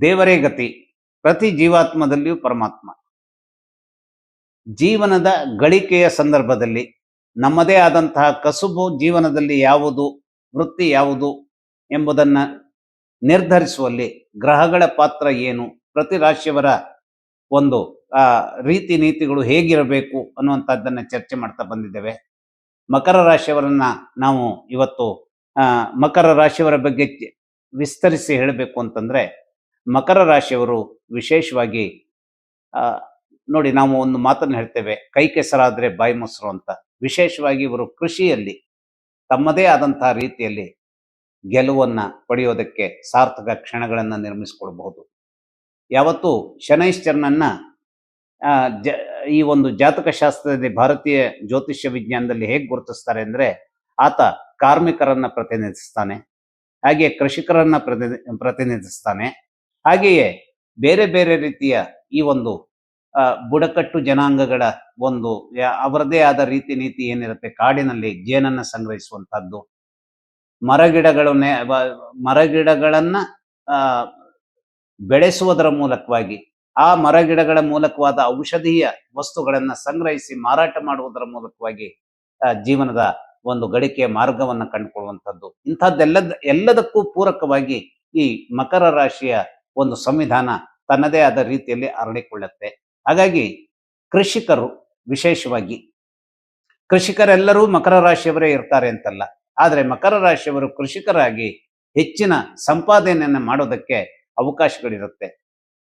ದೇವರೇ ಗತಿ. ಪ್ರತಿ ಜೀವಾತ್ಮದಲ್ಲಿಯೂ ಪರಮಾತ್ಮ. ಜೀವನದ ಗಳಿಕೆಯ ಸಂದರ್ಭದಲ್ಲಿ ನಮ್ಮದೇ ಆದಂತಹ ಕಸುಬು ಜೀವನದಲ್ಲಿ ಯಾವುದು ವೃತ್ತಿ ಯಾವುದು ಎಂಬುದನ್ನು ನಿರ್ಧರಿಸುವಲ್ಲಿ ಗ್ರಹಗಳ ಪಾತ್ರ ಏನು ಪ್ರತಿ ರಾಶಿಯವರ ಒಂದು ಆ, ರೀತಿ ನೀತಿಗಳು ಹೇಗಿರಬೇಕು ಅನ್ನುವಂಥದ್ದನ್ನು ಚರ್ಚೆ ಮಾಡ್ತಾ ಬಂದಿದ್ದೇವೆ. ಮಕರ ರಾಶಿಯವರನ್ನ ನಾವು ಇವತ್ತು ಮಕರ ರಾಶಿಯವರ ಬಗ್ಗೆ ವಿಸ್ತರಿಸಿ ಹೇಳಬೇಕು ಅಂತಂದ್ರೆ ಮಕರ ರಾಶಿಯವರು ವಿಶೇಷವಾಗಿ ನೋಡಿ ನಾವು ಒಂದು ಮಾತನ್ನು ಹೇಳ್ತೇವೆ ಕೈ ಕೆಸರಾದ್ರೆ ಬಾಯಿ ಮೊಸರು ಅಂತ. ವಿಶೇಷವಾಗಿ ಇವರು ಕೃಷಿಯಲ್ಲಿ, ತಮ್ಮದೇ ಆದಂತಹ ರೀತಿಯಲ್ಲಿ ಗೆಲುವನ್ನ ಪಡೆಯೋದಕ್ಕೆ ಸಾರ್ಥಕ ಕ್ಷಣಗಳನ್ನು ನಿರ್ಮಿಸಿಕೊಳ್ಬಹುದು ಯಾವತ್ತು ಶನೈಶ್ಚರನನ್ನ ಜ, ಈ ಒಂದು ಜಾತಕ ಶಾಸ್ತ್ರದಲ್ಲಿ ಭಾರತೀಯ ಜ್ಯೋತಿಷ್ಯ ವಿಜ್ಞಾನದಲ್ಲಿ ಹೇಗೆ ಗುರುತಿಸ್ತಾರೆ ಅಂದ್ರೆ, ಆತ ಕಾರ್ಮಿಕರನ್ನ ಪ್ರತಿನಿಧಿಸ್ತಾನೆ, ಹಾಗೆ ಕೃಷಿಕರನ್ನ ಪ್ರತಿನಿ, ಪ್ರತಿನಿಧಿಸ್ತಾನೆ ಹಾಗೆಯೇ ಬೇರೆ ಬೇರೆ ರೀತಿಯ ಈ ಒಂದು ಬುಡಕಟ್ಟು ಜನಾಂಗಗಳ ಒಂದು ಅವರದೇ ಆದ ರೀತಿ ನೀತಿ ಏನಿರುತ್ತೆ ಕಾಡಿನಲ್ಲಿ ಜೇನನ್ನ ಸಂಗ್ರಹಿಸುವಂತಹದ್ದು ಮರಗಿಡಗಳನ್ನೇ ಮರಗಿಡಗಳನ್ನ ಆ, ಬೆಳೆಸುವುದರ ಮೂಲಕವಾಗಿ ಆ ಮರಗಿಡಗಳ ಮೂಲಕವಾದ ಔಷಧೀಯ ವಸ್ತುಗಳನ್ನ ಸಂಗ್ರಹಿಸಿ ಮಾರಾಟ ಮಾಡುವುದರ ಮೂಲಕವಾಗಿ ಜೀವನದ ಒಂದು ಗಳಿಕೆಯ ಮಾರ್ಗವನ್ನು ಕಂಡುಕೊಳ್ಳುವಂಥದ್ದು. ಇಂಥದ್ದೆಲ್ಲದ ಎಲ್ಲದಕ್ಕೂ ಪೂರಕವಾಗಿ ಈ ಮಕರ ರಾಶಿಯ ಒಂದು ಸಂವಿಧಾನ ತನ್ನದೇ ಆದ ರೀತಿಯಲ್ಲಿ ಅರಳಿಕೊಳ್ಳುತ್ತೆ. ಹಾಗಾಗಿ ಕೃಷಿಕರು ವಿಶೇಷವಾಗಿ, ಕೃಷಿಕರೆಲ್ಲರೂ ಮಕರ ರಾಶಿಯವರೇ ಇರ್ತಾರೆ ಅಂತಲ್ಲ, ಆದರೆ ಮಕರ ರಾಶಿಯವರು ಕೃಷಿಕರಾಗಿ ಹೆಚ್ಚಿನ ಸಂಪಾದನೆಯನ್ನು ಮಾಡೋದಕ್ಕೆ ಅವಕಾಶಗಳಿರುತ್ತೆ.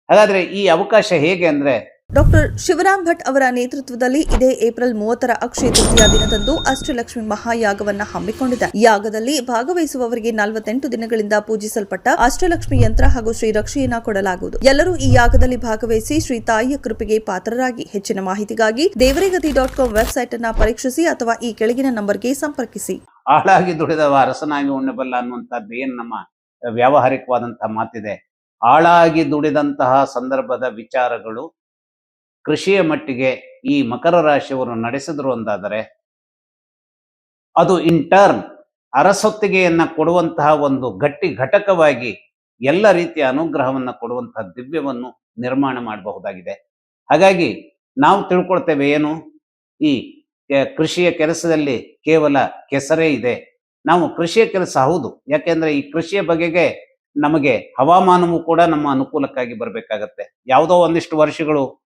ಹಾಗಾದ್ರೆ ಈ ಅವಕಾಶ ಹೇಗೆ ಅಂದ್ರೆ ಡಾಕ್ಟರ್ ಶಿವರಾಮ್ ಭಟ್ ಅವರ ನೇತೃತ್ವದಲ್ಲಿ ಇದೇ ಏಪ್ರಿಲ್ ಮೂವತ್ತರ ಅಕ್ಷಯ ತೃತೀಯ ದಿನದಂದು ಅಷ್ಟಲಕ್ಷ್ಮಿ ಮಹಾಯಾಗವನ್ನ ಹಮ್ಮಿಕೊಂಡಿದೆ. ಯಾಗದಲ್ಲಿ ಭಾಗವಹಿಸುವವರಿಗೆ ನಲವತ್ತೆಂಟು ದಿನಗಳಿಂದ ಪೂಜಿಸಲ್ಪಟ್ಟ ಅಷ್ಟಲಕ್ಷ್ಮಿ ಯಂತ್ರ ಹಾಗೂ ಶ್ರೀ ರಕ್ಷೆಯನ್ನ ಕೊಡಲಾಗುವುದು. ಎಲ್ಲರೂ ಈ ಯಾಗದಲ್ಲಿ ಭಾಗವಹಿಸಿ ಶ್ರೀ ತಾಯಿಯ ಕೃಪೆಗೆ ಪಾತ್ರರಾಗಿ. ಹೆಚ್ಚಿನ ಮಾಹಿತಿಗಾಗಿ ದೇವರೇಗತಿ ಡಾಟ್ ಕಾಮ್ ವೆಬ್ಸೈಟ್ ಅನ್ನ ಪರೀಕ್ಷಿಸಿ ಅಥವಾ ಈ ಕೆಳಗಿನ ನಂಬರ್ಗೆ ಸಂಪರ್ಕಿಸಿ. ಆಳಾಗಿ ದುಡಿದವ ಅರಸನಾಗಿ ಉಣ್ಣಬಲ್ಲ ಅನ್ನುವಂಥದ್ದು ಏನು ನಮ್ಮ ವ್ಯಾವಹಾರಿಕವಾದಂತಹ ಮಾತಿದೆ. ಆಳಾಗಿ ದುಡಿದಂತಹ ಸಂದರ್ಭದ ವಿಚಾರಗಳು ಕೃಷಿಯ ಮಟ್ಟಿಗೆ ಈ ಮಕರ ರಾಶಿಯವರು ನಡೆಸಿದ್ರು ಅಂದಾದರೆ ಅದು ಇನ್ ಟರ್ನ್ ಅರಸೊತ್ತಿಗೆಯನ್ನ ಕೊಡುವಂತಹ ಒಂದು ಗಟ್ಟಿ ಘಟಕವಾಗಿ ಎಲ್ಲ ರೀತಿಯ ಅನುಗ್ರಹವನ್ನ ಕೊಡುವಂತಹ ದಿವ್ಯವನ್ನು ನಿರ್ಮಾಣ ಮಾಡಬಹುದಾಗಿದೆ. ಹಾಗಾಗಿ ನಾವು ತಿಳ್ಕೊಳ್ತೇವೆ ಏನು? ಈ ಕೃಷಿಯ ಕೆಲಸದಲ್ಲಿ ಕೇವಲ ಕೆಸರೇ ಇದೆ. ನಾವು ಕೃಷಿಯ ಕೆಲಸ ಹೌದು. ಯಾಕೆಂದ್ರೆ ಈ ಕೃಷಿಯ ಬಗೆಗೆ ನಮಗೆ ಹವಾಮಾನವೂ ಕೂಡ ನಮ್ಮ ಅನುಕೂಲಕ್ಕಾಗಿ ಬರಬೇಕಾಗತ್ತೆ. ಯಾವುದೋ ಒಂದಿಷ್ಟು ವರ್ಷಗಳು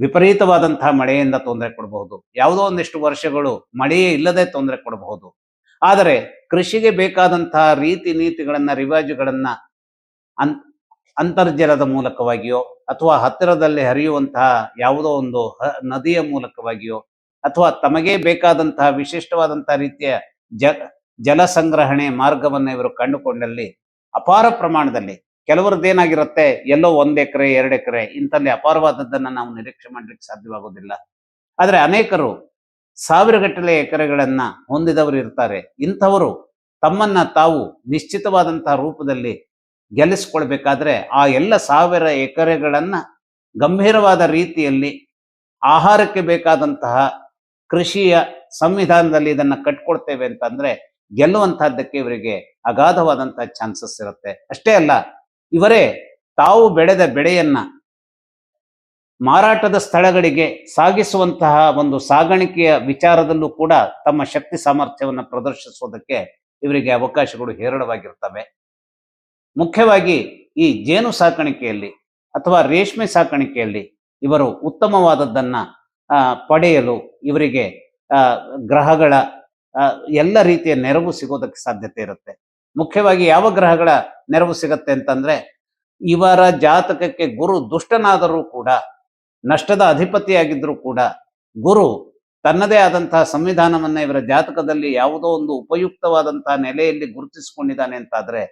ವಿಪರೀತವಾದಂತಹ ಮಳೆಯಿಂದ ತೊಂದರೆ ಕೊಡಬಹುದು. ಯಾವುದೋ ಒಂದಿಷ್ಟು ವರ್ಷಗಳು ಮಳೆಯೇ ಇಲ್ಲದೆ ತೊಂದರೆ ಕೊಡಬಹುದು. ಆದರೆ ಕೃಷಿಗೆ ಬೇಕಾದಂತಹ ರೀತಿ ನೀತಿಗಳನ್ನ, ರಿವಾಜುಗಳನ್ನ ಅನ್, ಅಂತರ್ಜಲದ ಮೂಲಕವಾಗಿಯೋ ಅಥವಾ ಹತ್ತಿರದಲ್ಲಿ ಹರಿಯುವಂತಹ ಯಾವುದೋ ಒಂದು ನದಿಯ ಮೂಲಕವಾಗಿಯೋ ಅಥವಾ ತಮಗೆ ಬೇಕಾದಂತಹ ವಿಶಿಷ್ಟವಾದಂತಹ ರೀತಿಯ ಜ, ಜಲ ಸಂಗ್ರಹಣೆ ಮಾರ್ಗವನ್ನ ಇವರು ಕಂಡುಕೊಂಡಲ್ಲಿ ಅಪಾರ ಪ್ರಮಾಣದಲ್ಲಿ ಕೆಲವರದ್ದೇನಾಗಿರುತ್ತೆ ಎಲ್ಲೋ ಒಂದ್ ಎಕರೆ, ಎರಡು ಎಕರೆ ಇಂಥಲ್ಲಿ ಅಪಾರವಾದದ್ದನ್ನ ನಾವು ನಿರೀಕ್ಷೆ ಮಾಡ್ಲಿಕ್ಕೆ ಸಾಧ್ಯವಾಗೋದಿಲ್ಲ. ಆದ್ರೆ ಅನೇಕರು ಸಾವಿರಗಟ್ಟಲೆ ಎಕರೆಗಳನ್ನ ಹೊಂದಿದವರು ಇರ್ತಾರೆ. ಇಂಥವರು ತಮ್ಮನ್ನ ತಾವು ನಿಶ್ಚಿತವಾದಂತಹ ರೂಪದಲ್ಲಿ ಗೆಲ್ಲಿಸ್ಕೊಳ್ಬೇಕಾದ್ರೆ ಆ ಎಲ್ಲ ಸಾವಿರ ಎಕರೆಗಳನ್ನ ಗಂಭೀರವಾದ ರೀತಿಯಲ್ಲಿ ಆಹಾರಕ್ಕೆ ಬೇಕಾದಂತಹ ಕೃಷಿಯ ಸಂವಿಧಾನದಲ್ಲಿ ಇದನ್ನ ಕಟ್ಕೊಳ್ತೇವೆ ಅಂತಂದ್ರೆ ಗೆಲ್ಲುವಂತಹದ್ದಕ್ಕೆ ಇವರಿಗೆ ಅಗಾಧವಾದಂತಹ ಚಾನ್ಸಸ್ ಇರುತ್ತೆ. ಅಷ್ಟೇ ಅಲ್ಲ ಇವರೇ ತಾವು ಬೆಳೆದ ಬೆಳೆಯನ್ನ ಮಾರಾಟದ ಸ್ಥಳಗಳಿಗೆ ಸಾಗಿಸುವಂತಹ ಒಂದು ಸಾಗಾಣಿಕೆಯ ವಿಚಾರದಲ್ಲೂ ಕೂಡ ತಮ್ಮ ಶಕ್ತಿ ಸಾಮರ್ಥ್ಯವನ್ನು ಪ್ರದರ್ಶಿಸುವುದಕ್ಕೆ ಇವರಿಗೆ ಅವಕಾಶಗಳು ಹೇರಳವಾಗಿರ್ತವೆ. ಮುಖ್ಯವಾಗಿ ಈ ಜೇನು ಸಾಕಾಣಿಕೆಯಲ್ಲಿ ಅಥವಾ ರೇಷ್ಮೆ ಸಾಕಾಣಿಕೆಯಲ್ಲಿ ಇವರು ಉತ್ತಮವಾದದ್ದನ್ನ ಪಡೆಯಲು ಇವರಿಗೆ ಗ್ರಹಗಳ ಎಲ್ಲ ರೀತಿಯ ನೆರವು ಸಿಗೋದಕ್ಕೆ ಸಾಧ್ಯತೆ ಇರುತ್ತೆ. ಮುಖ್ಯವಾಗಿ ಯಾವ ಗ್ರಹಗಳ ನೆರವು ಸಿಗತ್ತೆ ಅಂತಂದ್ರೆ, ಇವರ ಜಾತಕಕ್ಕೆ ಗುರು ದುಷ್ಟನಾದರೂ ಕೂಡ, ನಷ್ಟದ ಅಧಿಪತಿಯಾಗಿದ್ರೂ ಕೂಡ, ಗುರು ತನ್ನದೇ ಆದಂತಹ ಸಂವಿಧಾನವನ್ನ ಇವರ ಜಾತಕದಲ್ಲಿ ಯಾವುದೋ ಒಂದು ಉಪಯುಕ್ತವಾದಂತಹ ನೆಲೆಯಲ್ಲಿ ಗುರುತಿಸಿಕೊಂಡಿದ್ದಾನೆ ಅಂತಾದ್ರೆ,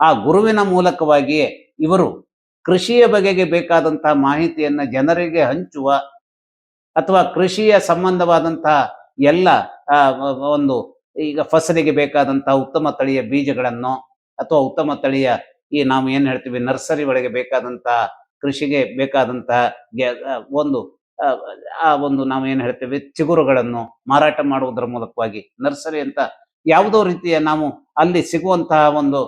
ಆ ಗುರುವಿನ ಮೂಲಕವಾಗಿಯೇ ಇವರು ಕೃಷಿಯ ಬಗೆಗೆ ಬೇಕಾದಂತಹ ಮಾಹಿತಿಯನ್ನ ಜನರಿಗೆ ಹಂಚುವ ಅಥವಾ ಕೃಷಿಯ ಸಂಬಂಧವಾದಂತಹ ಎಲ್ಲ ಒಂದು ಈಗ ಫಸಲಿಗೆ ಬೇಕಾದಂತಹ ಉತ್ತಮ ತಳಿಯ ಬೀಜಗಳನ್ನು ಅಥವಾ ಉತ್ತಮ ತಳಿಯ ಈ ನಾವು ಏನ್ ಹೇಳ್ತೀವಿ ನರ್ಸರಿ ಒಳಗೆ ಬೇಕಾದಂತಹ ಕೃಷಿಗೆ ಬೇಕಾದಂತಹ ಒಂದು ಆ, ಒಂದು ನಾವು ಏನ್ ಹೇಳ್ತೇವೆ ಚಿಗುರುಗಳನ್ನು ಮಾರಾಟ ಮಾಡುವುದರ ಮೂಲಕವಾಗಿ ನರ್ಸರಿ ಅಂತ ಯಾವುದೋ ರೀತಿಯ ನಾವು ಅಲ್ಲಿ ಸಿಗುವಂತಹ ಒಂದು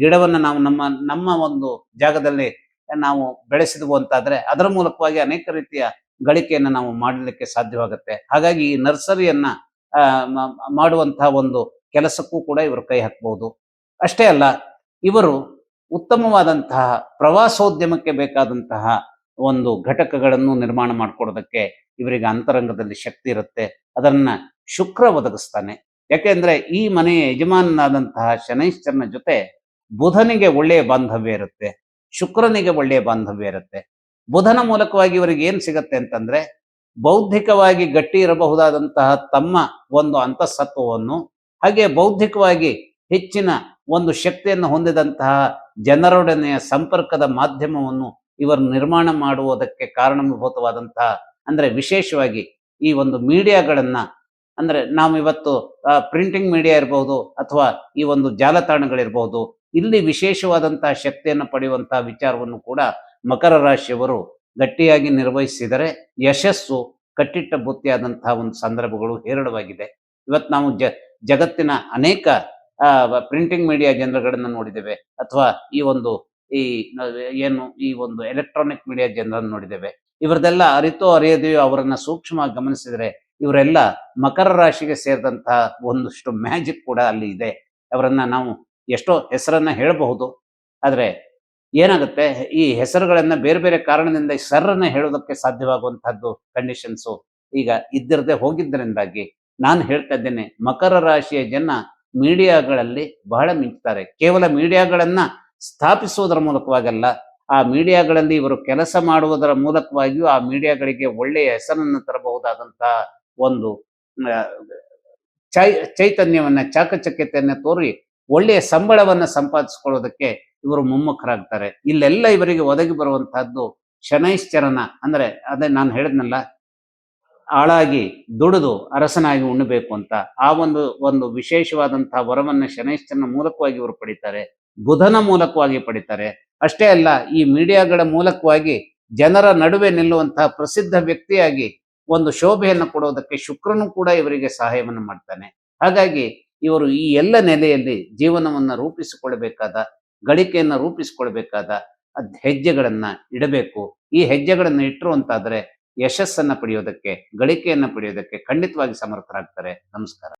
ಗಿಡವನ್ನು ನಾವು ನಮ್ಮ ನಮ್ಮ ಒಂದು ಜಾಗದಲ್ಲಿ ನಾವು ಬೆಳೆಸಿದ್ವು ಅಂತಾದ್ರೆ ಅದರ ಮೂಲಕವಾಗಿ ಅನೇಕ ರೀತಿಯ ಗಳಿಕೆಯನ್ನು ನಾವು ಮಾಡಲಿಕ್ಕೆ ಸಾಧ್ಯವಾಗುತ್ತೆ. ಹಾಗಾಗಿ ಈ ನರ್ಸರಿಯನ್ನ ಮಾಡುವಂತಹ ಒಂದು ಕೆಲಸಕ್ಕೂ ಕೂಡ ಇವರು ಕೈ ಹಾಕಬಹುದು ಅಷ್ಟೇ ಅಲ್ಲ, ಇವರು ಉತ್ತಮವಾದಂತಹ ಪ್ರವಾಸೋದ್ಯಮಕ್ಕೆ ಬೇಕಾದಂತಹ ಒಂದು ಘಟಕಗಳನ್ನು ನಿರ್ಮಾಣ ಮಾಡಿಕೊಡೋದಕ್ಕೆ ಇವರಿಗೆ ಅಂತರಂಗದಲ್ಲಿ ಶಕ್ತಿ ಇರುತ್ತೆ. ಅದನ್ನ ಶುಕ್ರ ಒದಗಿಸ್ತಾನೆ. ಯಾಕೆಂದ್ರೆ ಈ ಮನೆಯ ಯಜಮಾನನಾದಂತಹ ಶನೈಶ್ಚರನ ಜೊತೆ ಬುಧನಿಗೆ ಒಳ್ಳೆಯ ಬಾಂಧವ್ಯ ಇರುತ್ತೆ, ಶುಕ್ರನಿಗೆ ಒಳ್ಳೆಯ ಬಾಂಧವ್ಯ ಇರುತ್ತೆ. ಬುಧನ ಮೂಲಕವಾಗಿ ಇವರಿಗೆ ಏನ್ ಸಿಗತ್ತೆ ಅಂತಂದ್ರೆ ಬೌದ್ಧಿಕವಾಗಿ ಗಟ್ಟಿ ಇರಬಹುದಾದಂತಹ ತಮ್ಮ ಒಂದು ಅಂತಸತ್ವವನ್ನು, ಹಾಗೆ ಬೌದ್ಧಿಕವಾಗಿ ಹೆಚ್ಚಿನ ಒಂದು ಶಕ್ತಿಯನ್ನು ಹೊಂದಿದಂತಹ ಜನರೊಡನೆಯ ಸಂಪರ್ಕದ ಮಾಧ್ಯಮವನ್ನು ಇವರು ನಿರ್ಮಾಣ ಮಾಡುವುದಕ್ಕೆ ಕಾರಣಭೂತವಾದಂತಹ ಅಂದ್ರೆ ವಿಶೇಷವಾಗಿ ಈ ಒಂದು ಮೀಡಿಯಾಗಳನ್ನ, ಅಂದ್ರೆ ನಾವು ಇವತ್ತು ಪ್ರಿಂಟಿಂಗ್ ಮೀಡಿಯಾ ಇರಬಹುದು ಅಥವಾ ಈ ಒಂದು ಜಾಲತಾಣಗಳಿರಬಹುದು ಇಲ್ಲಿ ವಿಶೇಷವಾದಂತಹ ಶಕ್ತಿಯನ್ನು ಪಡೆಯುವಂತಹ ವಿಚಾರವನ್ನು ಕೂಡ ಮಕರ ರಾಶಿಯವರು ಗಟ್ಟಿಯಾಗಿ ನಿರ್ವಹಿಸಿದರೆ ಯಶಸ್ಸು ಕಟ್ಟಿಟ್ಟ ಬುತ್ತಿಯಾದಂತಹ ಒಂದು ಸಂದರ್ಭಗಳು ಹೇರಳವಾಗಿದೆ. ಇವತ್ತು ನಾವು ಜ, ಜಗತ್ತಿನ ಅನೇಕ ಪ್ರಿಂಟಿಂಗ್ ಮೀಡಿಯಾ ಜನರುಗಳನ್ನ ನೋಡಿದ್ದೇವೆ. ಅಥವಾ ಈ ಒಂದು, ಈ ಏನು, ಈ ಒಂದು ಎಲೆಕ್ಟ್ರಾನಿಕ್ ಮೀಡಿಯಾ ಜನರನ್ನು ನೋಡಿದ್ದೇವೆ. ಇವರದೆಲ್ಲ ಅರಿತೋ ಅರಿಯದೆಯೋ ಅವರನ್ನ ಸೂಕ್ಷ್ಮವಾಗಿ ಗಮನಿಸಿದರೆ ಇವರೆಲ್ಲ ಮಕರ ರಾಶಿಗೆ ಸೇರಿದಂತಹ ಒಂದಷ್ಟು ಮ್ಯಾಜಿಕ್ ಕೂಡ ಅಲ್ಲಿ ಇದೆ. ಅವರನ್ನ ನಾವು ಎಷ್ಟೋ ಹೆಸರನ್ನ ಹೇಳಬಹುದು. ಆದ್ರೆ ಏನಾಗುತ್ತೆ? ಈ ಹೆಸರುಗಳನ್ನ ಬೇರೆ ಬೇರೆ ಕಾರಣದಿಂದ ಸರ್ರನ್ನ ಹೇಳೋದಕ್ಕೆ ಸಾಧ್ಯವಾಗುವಂತಹದ್ದು ಕಂಡೀಷನ್ಸು ಈಗ ಇದ್ದಿರದೆ ಹೋಗಿದ್ದರಿಂದಾಗಿ ನಾನು ಹೇಳ್ತಾ ಇದ್ದೇನೆ, ಮಕರ ರಾಶಿಯ ಜನ ಮೀಡಿಯಾಗಳಲ್ಲಿ ಬಹಳ ಮಿಂಚುತ್ತಾರೆ. ಕೇವಲ ಮೀಡಿಯಾಗಳನ್ನ ಸ್ಥಾಪಿಸುವುದರ ಮೂಲಕವಾಗಲ್ಲ, ಆ ಮೀಡಿಯಾಗಳಲ್ಲಿ ಇವರು ಕೆಲಸ ಮಾಡುವುದರ ಮೂಲಕವಾಗಿಯೂ ಆ ಮೀಡಿಯಾಗಳಿಗೆ ಒಳ್ಳೆಯ ಹೆಸರನ್ನು ತರಬಹುದಾದಂತಹ ಒಂದು ಚೈ, ಚೈತನ್ಯವನ್ನ, ಚಾಕಚಕ್ಯತೆಯನ್ನ ತೋರಿ ಒಳ್ಳೆಯ ಸಂಬಳವನ್ನ ಸಂಪಾದಿಸ್ಕೊಳ್ಳೋದಕ್ಕೆ ಇವರು ಮುಮ್ಮುಖರಾಗ್ತಾರೆ. ಇಲ್ಲೆಲ್ಲ ಇವರಿಗೆ ಒದಗಿ ಬರುವಂತಹದ್ದು ಶನೈಶ್ಚರನ ಅಂದ್ರೆ ಅದೇ ನಾನು ಹೇಳಿದ್ನಲ್ಲ ಆಳಾಗಿ ದುಡಿದು ಅರಸನಾಗಿ ಉಣ್ಣಬೇಕು ಅಂತ. ಆ ಒಂದು ಒಂದು ವಿಶೇಷವಾದಂತಹ ವರವನ್ನ ಶನೈಶ್ಚರನ ಮೂಲಕವಾಗಿ ಇವರು ಪಡಿತಾರೆ. ಬುಧನ ಮೂಲಕವಾಗಿ ಪಡಿತಾರೆ. ಅಷ್ಟೇ ಅಲ್ಲ, ಈ ಮೀಡಿಯಾಗಳ ಮೂಲಕವಾಗಿ ಜನರ ನಡುವೆ ನಿಲ್ಲುವಂತಹ ಪ್ರಸಿದ್ಧ ವ್ಯಕ್ತಿಯಾಗಿ ಒಂದು ಶೋಭೆಯನ್ನು ಕೊಡೋದಕ್ಕೆ ಶುಕ್ರನು ಕೂಡ ಇವರಿಗೆ ಸಹಾಯವನ್ನು ಮಾಡ್ತಾನೆ. ಹಾಗಾಗಿ ಇವರು ಈ ಎಲ್ಲ ನೆಲೆಯಲ್ಲಿ ಜೀವನವನ್ನು ರೂಪಿಸಿಕೊಳ್ಬೇಕಾದ, ಗಳಿಕೆಯನ್ನು ರೂಪಿಸಿಕೊಳ್ಬೇಕಾದ ಹೆಜ್ಜೆಗಳನ್ನ ಇಡಬೇಕು. ಈ ಹೆಜ್ಜೆಗಳನ್ನ ಇಟ್ಟರು ಅಂತಾದ್ರೆ ಯಶಸ್ಸನ್ನ ಪಡೆಯೋದಕ್ಕೆ, ಗಳಿಕೆಯನ್ನ ಪಡೆಯೋದಕ್ಕೆ ಖಂಡಿತವಾಗಿ ಸಮರ್ಥರಾಗ್ತಾರೆ. ನಮಸ್ಕಾರ.